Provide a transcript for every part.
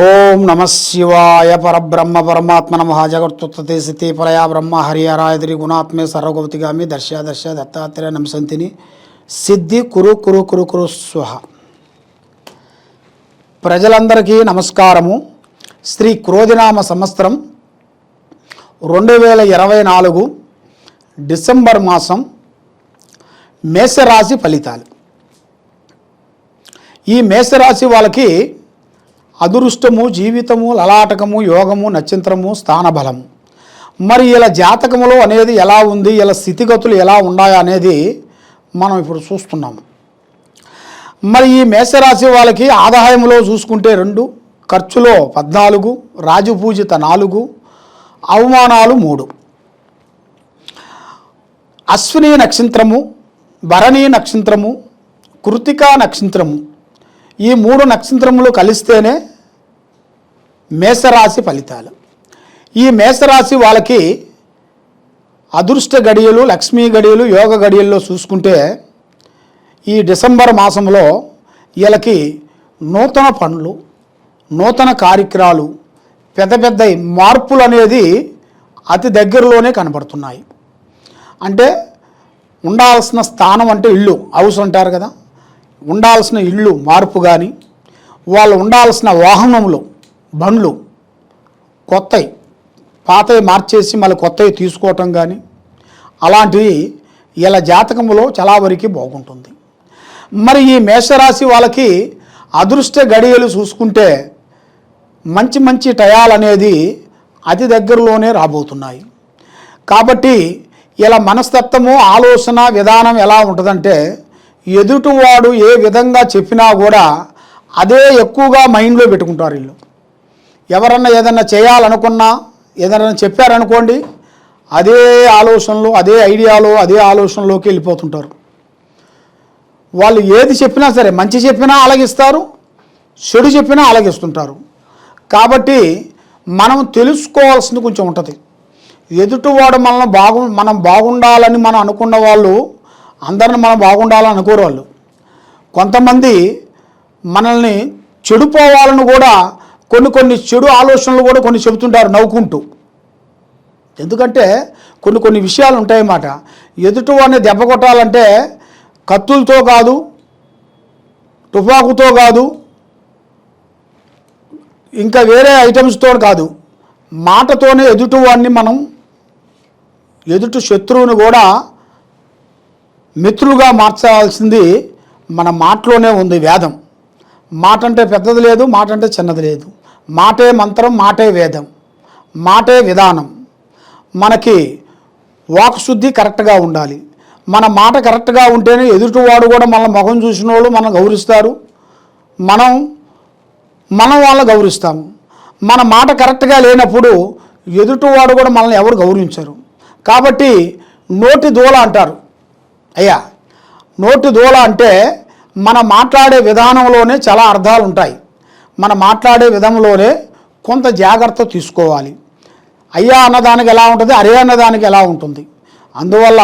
ఓం నమ శివాయ పరబ్రహ్మ పరమాత్మ నమ జగత్తుత్తే స్థితి పరయా బ్రహ్మ హరిహరాయద్రి గుణాత్మే సర్వగవతిగామి దర్శ దర్శ దత్తాత్రేయ నమసంతిని సిద్ధి కురు కురు కురు కురు స్వహ. ప్రజలందరికీ నమస్కారము. శ్రీ క్రోధినామ సంవత్సరం రెండు వేల ఇరవై నాలుగు డిసెంబర్ మాసం మేషరాశి ఫలితాలు. ఈ మేషరాశి వాళ్ళకి అదృష్టము జీవితము లలాటకము యోగము నక్షత్రము స్థానబలము. మరి ఇలా జాతకములో అనేది ఎలా ఉంది ఇలా స్థితిగతులు ఎలా ఉన్నాయా అనేది మనం ఇప్పుడు చూస్తున్నాము. మరి ఈ మేషరాశి వాళ్ళకి ఆదాయంలో చూసుకుంటే రెండు ఖర్చులో పద్నాలుగు రాజపూజిత నాలుగు అవమానాలు మూడు. అశ్విని నక్షత్రము భరణి నక్షత్రము కృతికా నక్షత్రము. ఈ మూడు నక్షత్రములు కలిస్తేనే మేషరాశి ఫలితాలు. ఈ మేషరాశి వాళ్ళకి అదృష్ట గడియలు లక్ష్మీ గడియలు యోగ గడియల్లో చూసుకుంటే ఈ డిసెంబర్ మాసంలో వీళ్ళకి నూతన పనులు నూతన కార్యక్రమాలు పెద్ద పెద్ద మార్పులు అనేది అతి దగ్గరలోనే కనబడుతున్నాయి. అంటే ఉండాల్సిన స్థానం అంటే ఇల్లు హౌస్ అంటారు కదా. ఉండాల్సిన ఇల్లు మార్పు కానీ వాళ్ళు ఉండాల్సిన వాహనములు బండ్లు కొత్తవి పాతవి మార్చేసి మళ్ళీ కొత్తవి తీసుకోవటం కానీ అలాంటివి ఇలా జాతకంలో చాలా వరకు బాగుంటుంది. మరి ఈ మేషరాశి వాళ్ళకి అదృష్ట గడియలు చూసుకుంటే మంచి మంచి టయాలు అనేది అతి దగ్గరలోనే రాబోతున్నాయి. కాబట్టి ఇలా మనస్తత్వము ఆలోచన విధానం ఎలా ఉంటుందంటే ఎదుటివాడు ఏ విధంగా చెప్పినా కూడా అదే ఎక్కువగా మైండ్లో పెట్టుకుంటారు వీళ్ళు. ఎవరన్నా ఏదన్నా చేయాలనుకున్నా ఏదైనా చెప్పారనుకోండి అదే ఆలోచనలు అదే ఐడియాలో అదే ఆలోచనలోకి వెళ్ళిపోతుంటారు. వాళ్ళు ఏది చెప్పినా సరే మంచి చెప్పినా అలగిస్తారు చెడు చెప్పినా అలగిస్తుంటారు కాబట్టి మనం తెలుసుకోవాల్సింది కొంచెం ఉంటుంది. ఎదుటివాడు మనల్ని బాగు మనం బాగుండాలని మనం అనుకున్న వాళ్ళు అందరిని మనం బాగుండాలని అనుకోరు వాళ్ళు. కొంతమంది మనల్ని చెడిపోవాలని కూడా కొన్ని కొన్ని చెడు ఆలోచనలు కూడా కొన్ని చెబుతుంటారు నవ్వుకుంటూ. ఎందుకంటే కొన్ని కొన్ని విషయాలు ఉంటాయన్నమాట. ఎదుటివాడిని దెబ్బ కొట్టాలంటే కత్తులతో కాదు తుపాకుతో కాదు ఇంకా వేరే ఐటమ్స్తో కాదు. మాటతోనే ఎదుటివాడిని మనం ఎదుటి శత్రువుని కూడా మిత్రులుగా మార్చాల్సింది మన మాటలోనే ఉంది వేదం. మాట అంటే పెద్దది లేదు మాట అంటే చిన్నది లేదు. మాటే మంత్రం మాటే వేదం మాటే విధానం. మనకి వాక్శుద్ధి కరెక్ట్గా ఉండాలి. మన మాట కరెక్ట్గా ఉంటేనే ఎదుటివాడు కూడా మన ముఖం చూసిన వాళ్ళు మనం గౌరవిస్తారు. మనం మనం వాళ్ళని గౌరవిస్తాము. మన మాట కరెక్ట్గా లేనప్పుడు ఎదుటివాడు కూడా మనల్ని ఎవరు గౌరవించరు. కాబట్టి నోటి దూల అంటారు. అయ్యా నోటి దూల అంటే మన మాట్లాడే విధానంలోనే చాలా అర్థాలు ఉంటాయి మనం మాట్లాడే విధంలోనే కొంత జాగ్రత్త తీసుకోవాలి. అయ్యా అన్నదానికి ఎలా ఉంటుంది? అరే అన్నదానికి ఎలా ఉంటుంది? అందువల్ల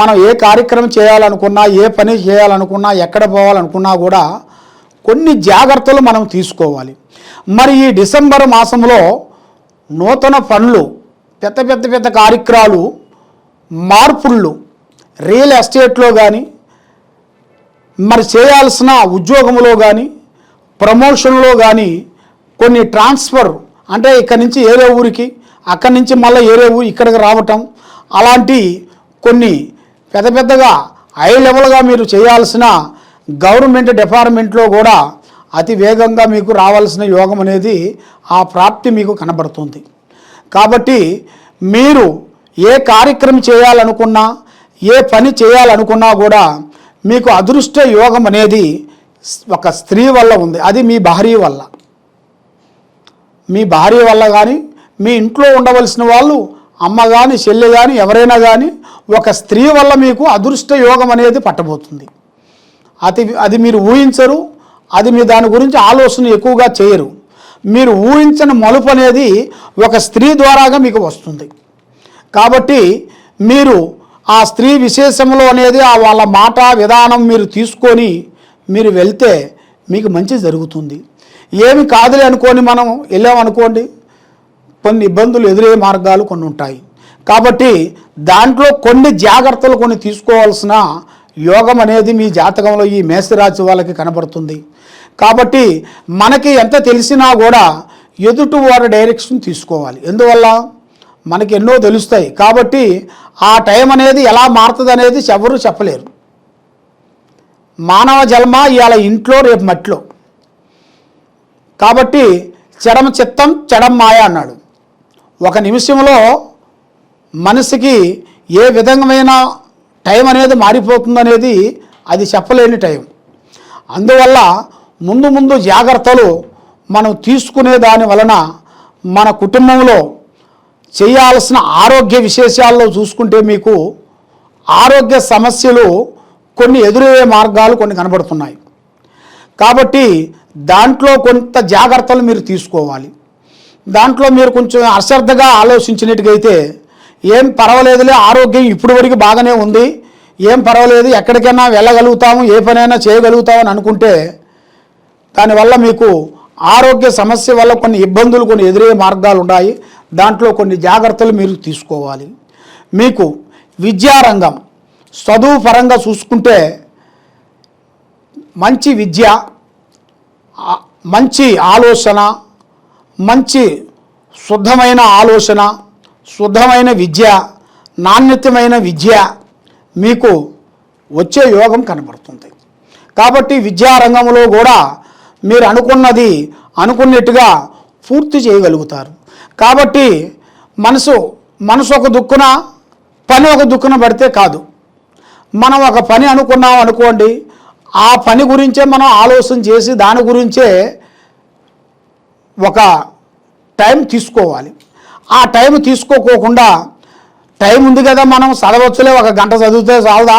మనం ఏ కార్యక్రమం చేయాలనుకున్నా ఏ పని చేయాలనుకున్నా ఎక్కడ పోవాలనుకున్నా కూడా కొన్ని జాగ్రత్తలు మనం తీసుకోవాలి. మరి ఈ డిసెంబర్ మాసంలో నూతన పనులు పెద్ద పెద్ద పెద్ద కార్యక్రమాలు మార్పుళ్ళు రియల్ ఎస్టేట్లో కానీ మరి చేయాల్సిన ఉద్యోగంలో కానీ ప్రమోషన్లో కానీ కొన్ని ట్రాన్స్ఫర్ అంటే ఇక్కడి నుంచి ఏరే ఊరికి అక్కడి నుంచి మళ్ళీ ఏరే ఊరు ఇక్కడికి రావటం అలాంటి కొన్ని పెద్ద పెద్దగా హై లెవెల్గా మీరు చేయాల్సిన గవర్నమెంట్ డిపార్ట్మెంట్లో కూడా అతి వేగంగా మీకు రావాల్సిన యోగం అనేది ఆ ప్రాప్తి మీకు కనబడుతుంది. కాబట్టి మీరు ఏ కార్యక్రమం చేయాలనుకున్నా ఏ పని చేయాలనుకున్నా కూడా మీకు అదృష్ట యోగం అనేది ఒక స్త్రీ వల్ల ఉంది. అది మీ భార్య వల్ల. మీ భార్య వల్ల కానీ మీ ఇంట్లో ఉండవలసిన వాళ్ళు అమ్మ కానీ చెల్లె కానీ ఎవరైనా కానీ ఒక స్త్రీ వల్ల మీకు అదృష్ట యోగం అనేది పట్టబోతుంది. అది అది మీరు ఊహించరు. అది మీ దాని గురించి ఆలోచన ఎక్కువగా చేయరు. మీరు ఊహించిన మలుపు అనేది ఒక స్త్రీ ద్వారాగా మీకు వస్తుంది. కాబట్టి మీరు ఆ స్త్రీ విశేషంలో అనేది ఆ వాళ్ళ మాట విధానం మీరు తీసుకొని మీరు వెళ్తే మీకు మంచి జరుగుతుంది. ఏమి కాదులే అనుకొని మనం వెళ్ళామనుకోండి కొన్ని ఇబ్బందులు ఎదురయ్యే మార్గాలు కొన్ని ఉంటాయి. కాబట్టి దాంట్లో కొన్ని జాగ్రత్తలు కొన్ని తీసుకోవాల్సిన యోగం అనేది మీ జాతకంలో ఈ మేషరాశి వాళ్ళకి కనబడుతుంది. కాబట్టి మనకి ఎంత తెలిసినా కూడా ఎదుటి వారి డైరెక్షన్ తీసుకోవాలి. ఎందువల్ల? మనకి ఎన్నో తెలుస్తాయి. కాబట్టి ఆ టైం అనేది ఎలా మారుతుంది అనేది ఎవరు చెప్పలేరు. మానవ జన్మ ఇవాళ ఇంట్లో రేపు మట్టిలో. కాబట్టి చెడమ చిత్తం చెడం మాయ అన్నాడు. ఒక నిమిషంలో మనసుకి ఏ విధమైన టైం అనేది మారిపోతుందనేది అది చెప్పలేని టైం. అందువల్ల ముందు ముందు జాగ్రత్తలు మనం తీసుకునే దాని వలన మన కుటుంబంలో చేయాల్సిన ఆరోగ్య విశేషాల్లో చూసుకుంటే మీకు ఆరోగ్య సమస్యలు కొన్ని ఎదురయ్యే మార్గాలు కొన్ని కనబడుతున్నాయి. కాబట్టి దాంట్లో కొంత జాగ్రత్తలు మీరు తీసుకోవాలి. దాంట్లో మీరు కొంచెం అశ్రద్ధగా ఆలోచించినట్టుగైతే ఏం పర్వాలేదులే ఆరోగ్యం ఇప్పుడు వరకు బాగానే ఉంది. ఏం పర్వాలేదు ఎక్కడికైనా వెళ్ళగలుగుతాము ఏ పనైనా చేయగలుగుతామని అనుకుంటే దానివల్ల మీకు ఆరోగ్య సమస్య వల్ల కొన్ని ఇబ్బందులు కొన్ని ఎదురయ్యే మార్గాలు ఉన్నాయి. దాంట్లో కొన్ని జాగ్రత్తలు మీరు తీసుకోవాలి. మీకు విద్యారంగం చదువు పరంగా చూసుకుంటే మంచి విద్య మంచి ఆలోచన మంచి శుద్ధమైన ఆలోచన శుద్ధమైన విద్య నాణ్యతమైన విద్య మీకు వచ్చే యోగం కనబడుతుంది. కాబట్టి విద్యారంగంలో కూడా మీరు అనుకున్నది అనుకున్నట్టుగా పూర్తి చేయగలుగుతారు. కాబట్టి మనసు మనసు ఒక దుక్కున పని ఒక దుక్కున పడితే కాదు. మనం ఒక పని అనుకున్నాం అనుకోండి ఆ పని గురించే మనం ఆలోచన చేసి దాని గురించే ఒక టైం తీసుకోవాలి. ఆ టైం తీసుకోకోకుండా టైం ఉంది కదా మనం చదవచ్చులే ఒక గంట చదివితే చాలదా?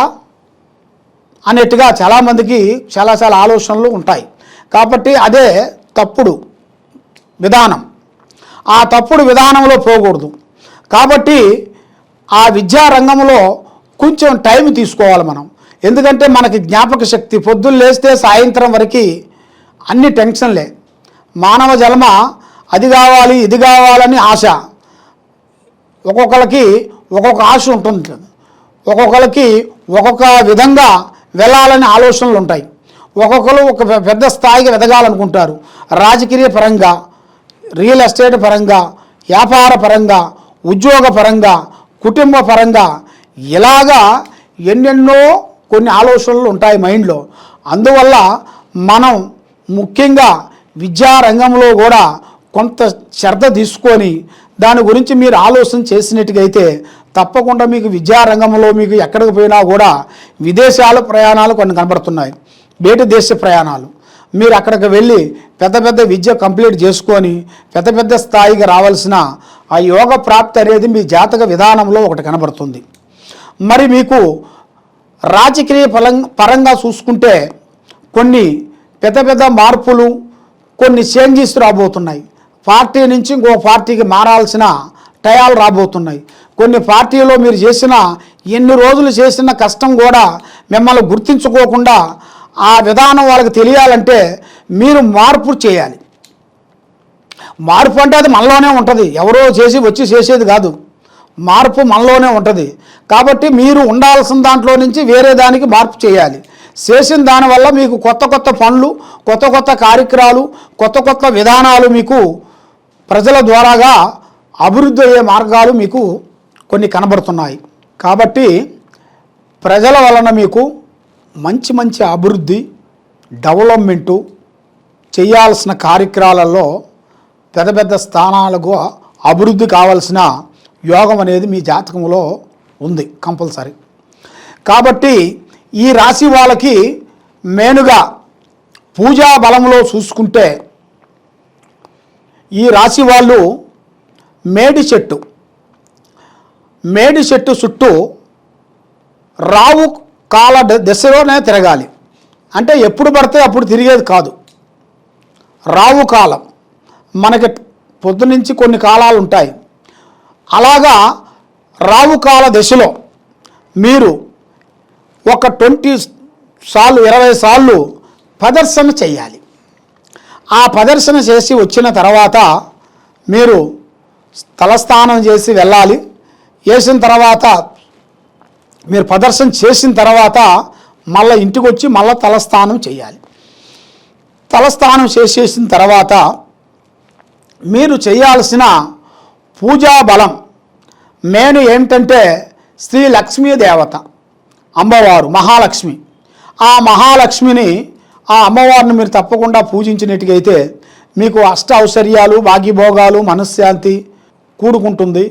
అన్నట్టుగా చాలామందికి చాలా చాలా ఆలోచనలు ఉంటాయి. కాబట్టి అదే తప్పుడు విధానం. ఆ తప్పుడు విధానంలో పోకూడదు. కాబట్టి ఆ విద్యా రంగంలో కొంచెం టైం తీసుకోవాలి మనం. ఎందుకంటే మనకి జ్ఞాపక శక్తి పొద్దున్న లేస్తే సాయంత్రం వరకు అన్ని టెన్షన్లే మానవ జన్మ అది కావాలి ఇది కావాలని ఆశ. ఒక్కొక్కరికి ఒక్కొక్క ఆశ ఉంటుంది. ఒక్కొక్కరికి ఒక్కొక్క విధంగా వెళ్ళాలని ఆలోచనలు ఉంటాయి. ఒక్కొక్కరు ఒక పెద్ద స్థాయికి ఎదగాలనుకుంటారు రాజకీయ పరంగా రియల్ ఎస్టేట్ పరంగా వ్యాపార పరంగా ఉద్యోగ పరంగా కుటుంబ పరంగా ఇలాగా ఎన్నెన్నో కొన్ని ఆలోచనలు ఉంటాయి మైండ్లో. అందువల్ల మనం ముఖ్యంగా విద్యారంగంలో కూడా కొంత శ్రద్ధ తీసుకొని దాని గురించి మీరు ఆలోచన చేసినట్టుగైతే తప్పకుండా మీకు విద్యారంగంలో మీకు ఎక్కడికి పోయినా కూడా విదేశాల ప్రయాణాలు కొన్ని కనబడుతున్నాయి. బయట దేశ ప్రయాణాలు. మీరు అక్కడికి వెళ్ళి పెద్ద పెద్ద విద్య కంప్లీట్ చేసుకొని పెద్ద పెద్ద స్థాయికి రావాల్సిన ఆ యోగ ప్రాప్తి అనేది మీ జాతక విధానంలో ఒకటి కనబడుతుంది. మరి మీకు రాజకీయ ఫలం పరంగా చూసుకుంటే కొన్ని పెద్ద పెద్ద మార్పులు కొన్ని చేంజెస్ రాబోతున్నాయి. పార్టీ నుంచి ఇంకో పార్టీకి మారాల్సిన టయాలు రాబోతున్నాయి. కొన్ని పార్టీలో మీరు చేసిన ఎన్ని రోజులు చేసిన కష్టం కూడా మిమ్మల్ని గుర్తించుకోకుండా ఆ విధానం వాళ్ళకి తెలియాలంటే మీరు మార్పు చేయాలి. మార్పు అంటే అది మనలోనే ఉంటుంది. ఎవరో చేసి వచ్చి చేసేది కాదు. మార్పు మనలోనే ఉంటుంది. కాబట్టి మీరు ఉండాల్సిన దాంట్లో నుంచి వేరే దానికి మార్పు చేయాలి. చేసిన దానివల్ల మీకు కొత్త కొత్త పనులు కొత్త కొత్త కార్యక్రమాలు కొత్త కొత్త విధానాలు మీకు ప్రజల ద్వారాగా అభివృద్ధి అయ్యే మార్గాలు మీకు కొన్ని కనబడుతున్నాయి. కాబట్టి ప్రజల వలన మీకు మంచి మంచి అభివృద్ధి డెవలప్మెంటు చేయాల్సిన కార్యక్రమాలలో పెద్ద పెద్ద స్థానాలకు అభివృద్ధి కావాల్సిన యోగం అనేది మీ జాతకంలో ఉంది కంపల్సరీ. కాబట్టి ఈ రాశి వాళ్ళకి మెయిన్గా పూజా బలంలో చూసుకుంటే ఈ రాశి వాళ్ళు మేడి చెట్టు మేడి చెట్టు చుట్టూ రావు కాల దశలోనే తిరగాలి. అంటే ఎప్పుడు పడితే అప్పుడు తిరిగేది కాదు. రావు కాలం. మనకి పొద్దునుంచి కొన్ని కాలాలు ఉంటాయి. అలాగా రావుకాల దశలో మీరు ఒక ట్వంటీ సార్లు ఇరవై సార్లు ప్రదర్శన చేయాలి. ఆ ప్రదర్శన చేసి వచ్చిన తర్వాత మీరు తలస్నానం చేసి వెళ్ళాలి. వేసిన తర్వాత మీరు ప్రదర్శన చేసిన తర్వాత మళ్ళీ ఇంటికి వచ్చి మళ్ళీ తలస్నానం చేయాలి. తలస్నానం చేసేసిన తర్వాత మీరు చేయాల్సిన పూజా బలం మెయిన్ ఏమిటంటే శ్రీ లక్ష్మీ దేవత అమ్మవారు మహాలక్ష్మి. ఆ మహాలక్ష్మిని ఆ అమ్మవారిని మీరు తప్పకుండా పూజించినట్టుగైతే మీకు అష్ట ఔశ్వర్యాలు భాగ్యభోగాలు మనశ్శాంతి కూడుకుంటుంది.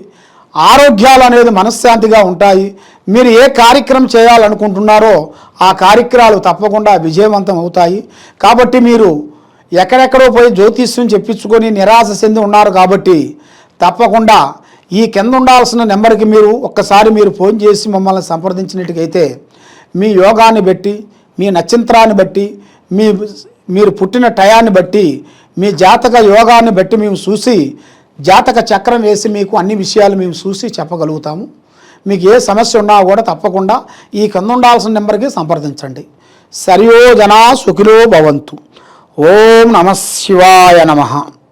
ఆరోగ్యాలు అనేది మనశ్శాంతిగా ఉంటాయి. మీరు ఏ కార్యక్రమం చేయాలనుకుంటున్నారో ఆ కార్యక్రమాలు తప్పకుండా విజయవంతం అవుతాయి. కాబట్టి మీరు ఎక్కడెక్కడో పోయి జ్యోతిష్యం చెప్పించుకొని నిరాశ చెంది ఉన్నారు కాబట్టి తప్పకుండా ఈ కింద ఉండాల్సిన నెంబర్కి మీరు ఒక్కసారి మీరు ఫోన్ చేసి మమ్మల్ని సంప్రదించినట్టుకైతే మీ యోగాన్ని బట్టి మీ నక్షత్రాన్ని బట్టి మీ మీరు పుట్టిన టయాన్ని బట్టి మీ జాతక యోగాన్ని బట్టి మేము చూసి జాతక చక్రం వేసి మీకు అన్ని విషయాలు మేము చూసి చెప్పగలుగుతాము. మీకు ఏ సమస్య ఉన్నా కూడా తప్పకుండా ఈ కింద ఉండాల్సిన నెంబర్కి సంప్రదించండి. సర్యో జనా సుఖిలో భవంతు. ఓం నమ శివాయ నమః.